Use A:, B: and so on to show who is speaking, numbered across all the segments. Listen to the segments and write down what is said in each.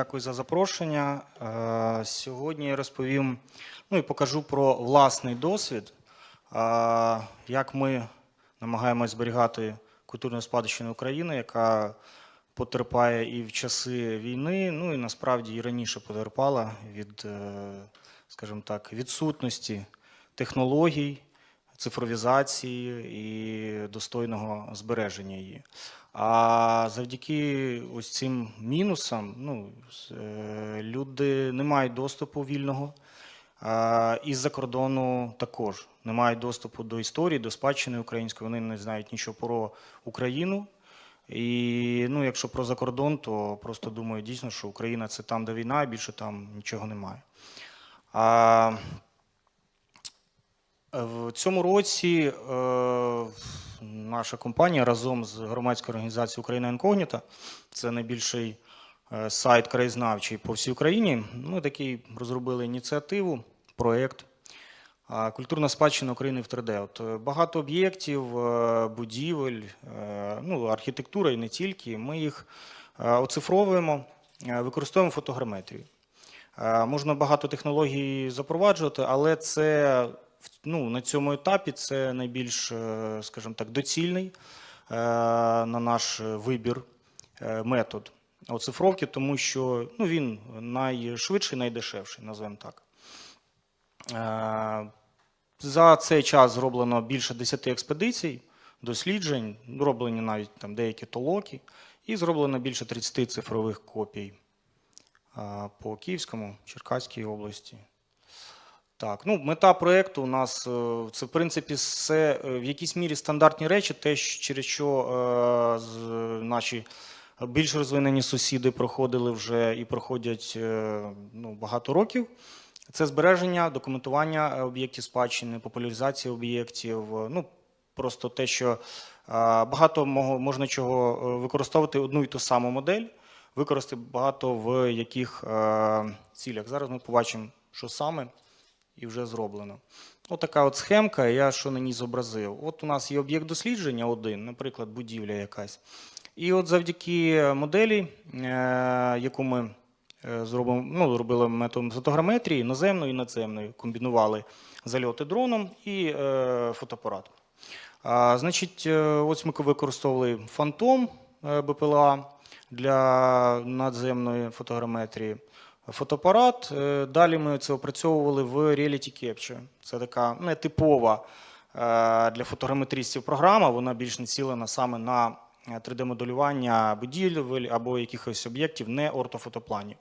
A: Дякую за запрошення. Е, Сьогодні я розповім ну і покажу про власний досвід, е, як ми намагаємось зберігати культурну спадщину України, яка потерпає і в часи війни, ну і насправді і раніше потерпала від, е, скажімо так, відсутності технологій, цифровізації і достойного збереження її. А завдяки ось цим мінусам ну, е, люди не мають доступу вільного. І з-за кордону також не мають доступу до історії, до спадщини української. Вони не знають нічого про Україну. І ну, якщо про закордон, то просто думаю дійсно, що Україна це там, де війна, і більше там нічого немає. А, в цьому році е, наша компанія разом з громадською організацією Україна Інкогніта, це найбільший е, сайт краєзнавчий по всій Україні. Ми такий розробили ініціативу, проєкт Культурна спадщина України в 3D. От е, багато об'єктів, будівель, ну, архітектура і не тільки. Ми їх оцифровуємо, використовуємо фотограметрію. Можна багато технологій запроваджувати, але це ну, на цьому етапі це найбільш, е, скажімо так, доцільний е, на наш вибір е, метод оцифровки, тому що ну, він найшвидший, найдешевший, назвемо так. За цей час зроблено більше 10 експедицій, досліджень, зроблені навіть там деякі толоки, і зроблено більше 30 цифрових копій по Київському, Черкаській області. Так, ну мета проєкту у нас е, це в принципі все е, в якійсь мірі стандартні речі, те, через що е, наші більш розвинені сусіди проходили вже і проходять е, ну, багато років. Це збереження, документування е, об'єктів спадщини, популяризація об'єктів. Ну просто те, що е, багато можна чого використовувати одну і ту саму модель, використати багато в яких е, цілях. Зараз ми побачимо, що саме і вже зроблено. Отака от схемка, я що на ній зобразив. От у нас є об'єкт дослідження один, наприклад, будівля якась. І от завдяки моделі, е, яку ми е, зробимо, ну, робили методом фотограметрії, наземної і надземної, комбінували зальоти дроном і е, фотоапаратом. А, значить, ось ми використовували фантом БПЛА для надземної фотограметрії. Фотоапарат. е, Далі ми це опрацьовували в Reality Capture. Це така нетипова е, для фотограметристів програма. Вона більш націлена саме на 3D-моделювання будівель або якихось об'єктів, не ортофотопланів.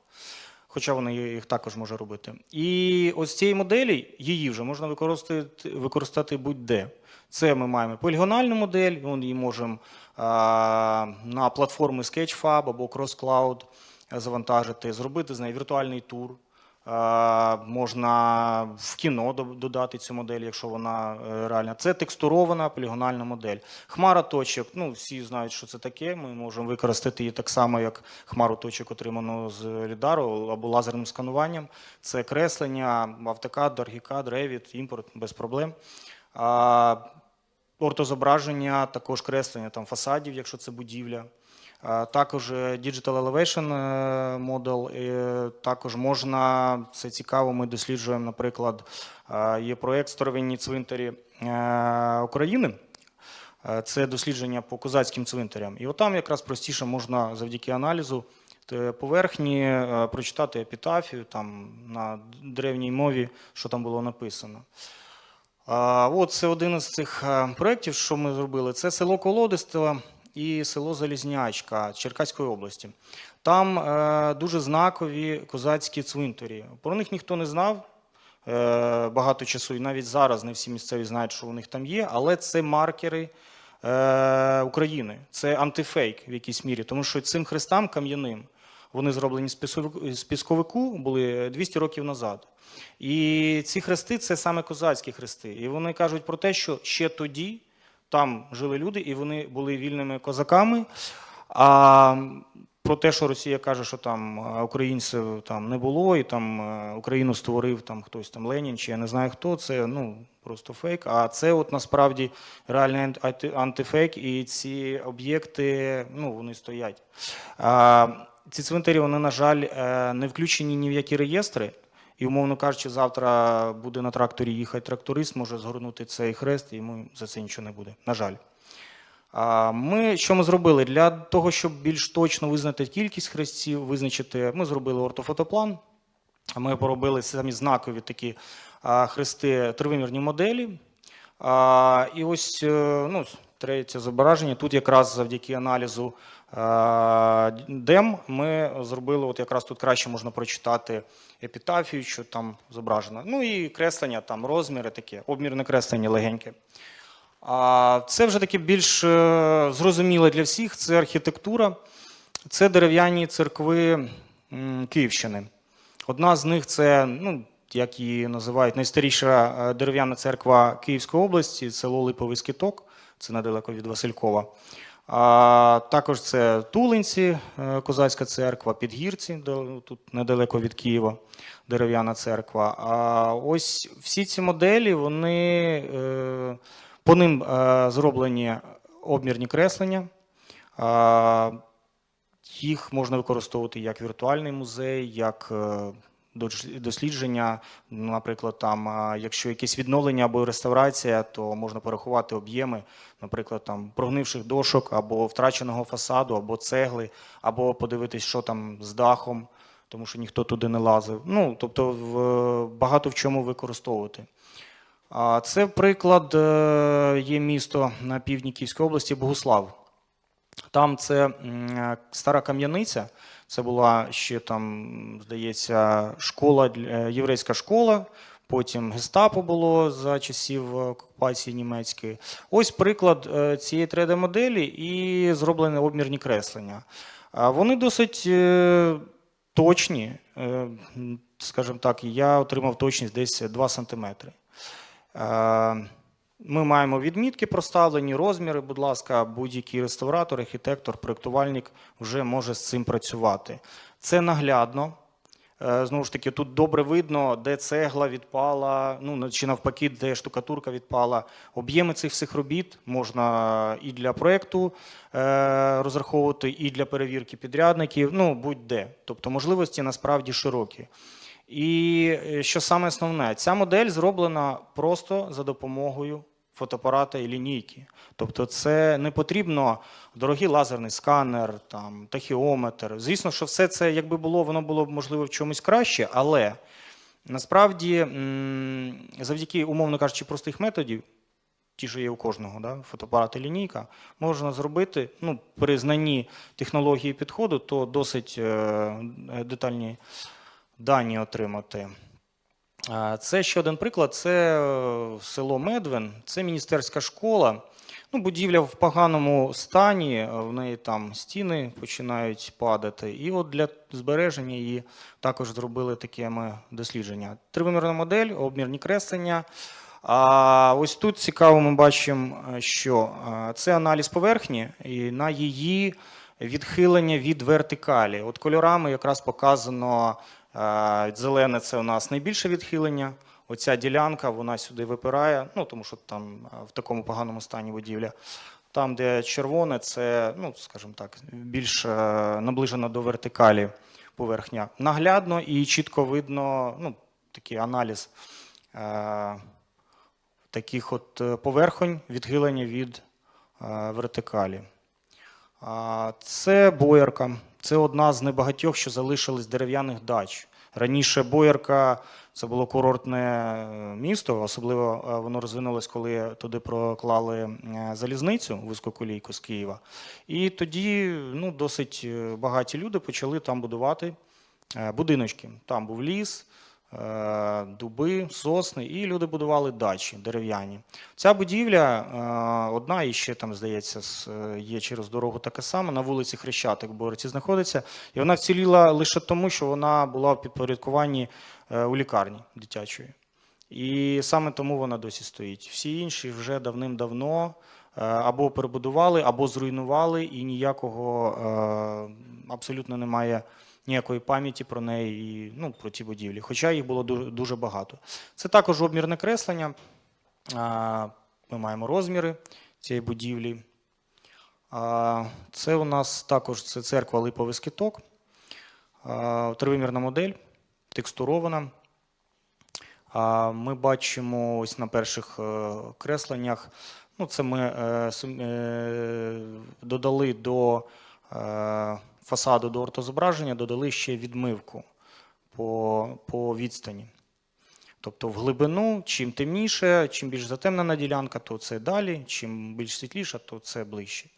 A: Хоча вона їх також може робити. І ось цієї моделі її вже можна використати, використати будь-де. Це ми маємо полігональну модель, ми її можемо а, на платформи Sketchfab або CrossCloud завантажити, зробити з неї віртуальний тур. Можна в кіно додати цю модель, якщо вона е, реальна. Це текстурована полігональна модель. Хмара точок. Ну, всі знають, що це таке. Ми можемо використати її так само, як хмару точок, отриману з лідару або лазерним скануванням. Це креслення, AutoCAD, ArchiCAD, Revit, імпорт без проблем. А, Ортозображення, також креслення там, фасадів, якщо це будівля. А, Також е, Digital Elevation е, Model. е, Також можна, це цікаво, ми досліджуємо, наприклад, е, є проєкт «Старовинні цвинтарі е, України. Е, Це дослідження по козацьким цвинтарям. І отам якраз простіше можна завдяки аналізу е, поверхні е, прочитати епітафію там, на древній мові, що там було написано. От це один із цих е, проєктів, що ми зробили. Це село Колодисте і село Залізнячка Черкаської області. Там е, дуже знакові козацькі цвинтарі. Про них ніхто не знав е, багато часу, і навіть зараз не всі місцеві знають, що у них там є, але це маркери е, України. Це антифейк в якійсь мірі, тому що цим хрестам кам'яним вони зроблені з пісковику, були 200 років назад. І ці хрести це саме козацькі хрести. І вони кажуть про те, що ще тоді там жили люди, і вони були вільними козаками. А про те, що Росія каже, що там е, українців там не було, і там е, Україну створив там хтось там Ленін, чи я не знаю хто, це ну просто фейк. А це от насправді реальний анти- антифейк, і ці об'єкти ну, вони стоять. А, ці цвинтарі, вони, на жаль, е, не включені ні в які реєстри. І, умовно кажучи, завтра буде на тракторі їхати тракторист, може згорнути цей хрест, і йому за це нічого не буде. На жаль. Ми що ми зробили? Для того, щоб більш точно визнати кількість хрестів, визначити, ми зробили ортофотоплан. Ми поробили самі знакові такі хрести тривимірні моделі. І ось е, ну, третє зображення. Тут якраз завдяки аналізу дем ми зробили, от якраз тут краще можна прочитати епітафію, що там зображено. Ну і креслення, там розміри такі, обмірне креслення легеньке. А це вже таке більш е, зрозуміле для всіх. Це архітектура, це дерев'яні церкви Київщини. Одна з них це, ну, як її називають, найстаріша е, дерев'яна церква Київської області, село Липовий Скиток, це недалеко від Василькова. А також це Тулинці, е, козацька церква, Підгірці, тут недалеко від Києва, дерев'яна церква. А ось всі ці моделі, вони е, по ним е, зроблені обмірні креслення. Їх можна використовувати як віртуальний музей, як дослідження. Наприклад, там, якщо якесь відновлення або реставрація, то можна порахувати об'єми, наприклад, там прогнивших дошок або втраченого фасаду, або цегли, або подивитись, що там з дахом, тому що ніхто туди не лазив. Ну, тобто, в, багато в чому використовувати. А Це приклад е, є місто на півдні Київської області Богуслав. Там це е, стара кам'яниця. Це була ще там, здається, школа е, єврейська школа. Потім гестапо було за часів окупації німецької. Ось приклад е, цієї 3D-моделі і зроблені обмірні креслення. Вони досить е, точні, е, скажімо так, я отримав точність десь 2 сантиметри. Ми маємо відмітки проставлені, розміри, будь ласка, будь-який реставратор, архітектор, проєктувальник вже може з цим працювати. Це наглядно. Е, Знову ж таки, тут добре видно, де цегла відпала, ну чи навпаки, де штукатурка відпала. Об'єми цих всіх робіт можна і для проєкту е, розраховувати, і для перевірки підрядників, ну будь-де. Тобто можливості насправді широкі. І е, що саме основне, ця модель зроблена просто за допомогою фотоапарата і лінійки. Тобто, це не потрібно дорогий лазерний сканер, там, тахіометр. Звісно, що все це, якби було, воно було б можливо в чомусь краще, але насправді, завдяки, умовно кажучи, простих методів, ті, що є у кожного, да, фотоапарат і лінійка, можна зробити ну, при знанні технології підходу, то досить е, детальні дані отримати. Це ще один приклад. Це е, село Медвин, це міністерська школа. Ну, будівля в поганому стані, е, в неї там стіни починають падати. І от для збереження її також зробили таке ми дослідження. Тривимірна модель, обмірні креслення. А ось тут цікаво, ми бачимо, е, що це аналіз поверхні і на її відхилення від вертикалі. От кольорами якраз показано зелене це у нас найбільше відхилення. Оця ділянка вона сюди випирає, ну тому що там в такому поганому стані будівля. Там, де червоне, це, ну, скажімо так, більш е, наближена до вертикалі поверхня. Наглядно і чітко видно ну, такий аналіз е, таких от е, поверхонь відхилення від е, вертикалі. Це боярка. Це одна з небагатьох, що залишились дерев'яних дач. Раніше боярка це було курортне е, місто, особливо е, воно розвинулось, коли туди проклали е, залізницю вузькоколійку з Києва. І тоді ну, досить багаті люди почали там будувати будиночки. Там був ліс, дуби, сосни, і люди будували дачі дерев'яні. Ця будівля, е, одна і ще там, здається, е, є через дорогу така сама, на вулиці Хрещатик в Бориці знаходиться. І вона вціліла лише тому, що вона була в підпорядкуванні е, у лікарні дитячої. І саме тому вона досі стоїть. Всі інші вже давним-давно е, або перебудували, або зруйнували, і ніякого е, абсолютно немає ніякої пам'яті про неї і ну, про ті будівлі. Хоча їх було дуже, багато. Це також обмірне креслення. Ми маємо розміри цієї будівлі. Це у нас також це церква Липовий Скиток. Тривимірна модель, текстурована. Ми бачимо ось на перших е, кресленнях. Ну, це ми е, е, додали до фасаду до ортозображення, додали ще відмивку по, по відстані. Тобто в глибину, чим темніше, чим більш затемнена ділянка, то це далі, чим більш світліша, то це ближче.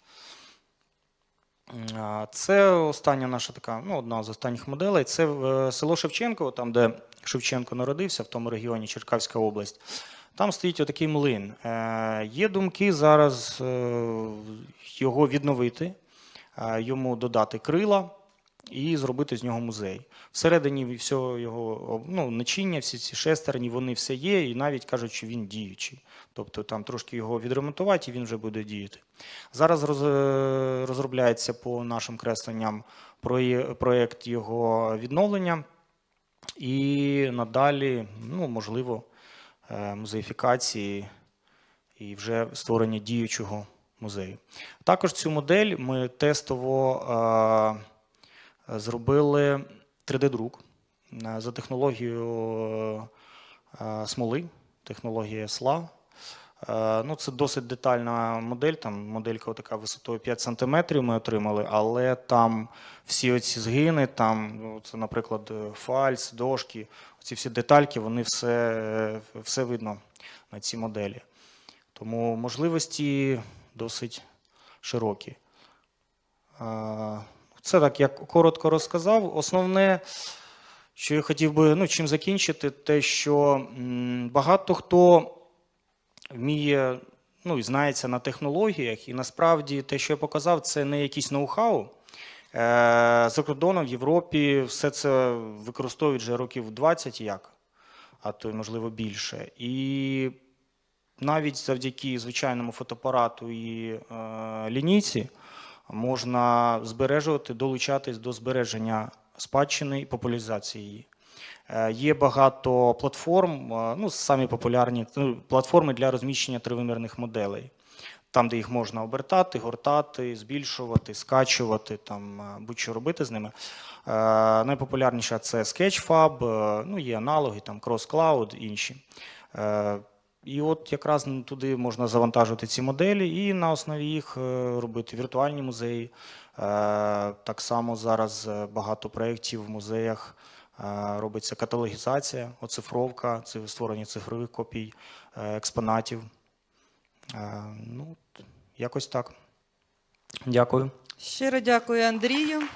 A: Це остання наша така, ну, одна з останніх моделей. Це е, село Шевченко, там, де Шевченко народився, в тому регіоні Черкаська область. Там стоїть отакий млин. Е, Є думки зараз е, його відновити, йому додати крила і зробити з нього музей. Всередині всього його ну, начиння, всі ці шестерні, вони все є, і навіть кажуть, що він діючий. Тобто там трошки його відремонтувати, і він вже буде діяти. Зараз е, розробляється по нашим кресленням проє- проєкт його відновлення, і надалі, ну, можливо, е, музеїфікації і вже створення діючого музею. Також цю модель ми тестово е, зробили 3D-друк е, за технологією е, смоли, технологія СЛА. Ну, це досить детальна модель. Там моделька така висотою 5 см ми отримали, але там всі оці згини, там, ну, це, наприклад, фальс, дошки, ці всі детальки, вони все, все видно на цій моделі. Тому можливості досить широкі. Це так, я коротко розказав. Основне, що я хотів би ну, чим закінчити, те, що багато хто вміє, ну і знається на технологіях, і насправді те, що я показав, це не якийсь ноу-хау. Е, За кордоном в Європі все це використовують вже років 20 як, а то можливо більше. І навіть завдяки звичайному фотоапарату і е, лінійці можна збережувати, долучатись до збереження спадщини і популяризації її. Е, Є багато платформ, е, ну, самі популярні ну, платформи для розміщення тривимірних моделей. Там, де їх можна обертати, гортати, збільшувати, скачувати, там будь-що робити з ними. Е, Найпопулярніша це Sketchfab, ну, є аналоги, там CrossCloud, інші. Е, І от якраз туди можна завантажувати ці моделі і на основі їх е, робити віртуальні музеї. Е, Так само зараз е, багато проєктів в музеях робиться каталогізація, оцифровка, створення цифрових копій експонатів. Ну, якось так. Дякую.
B: Щиро дякую Андрію.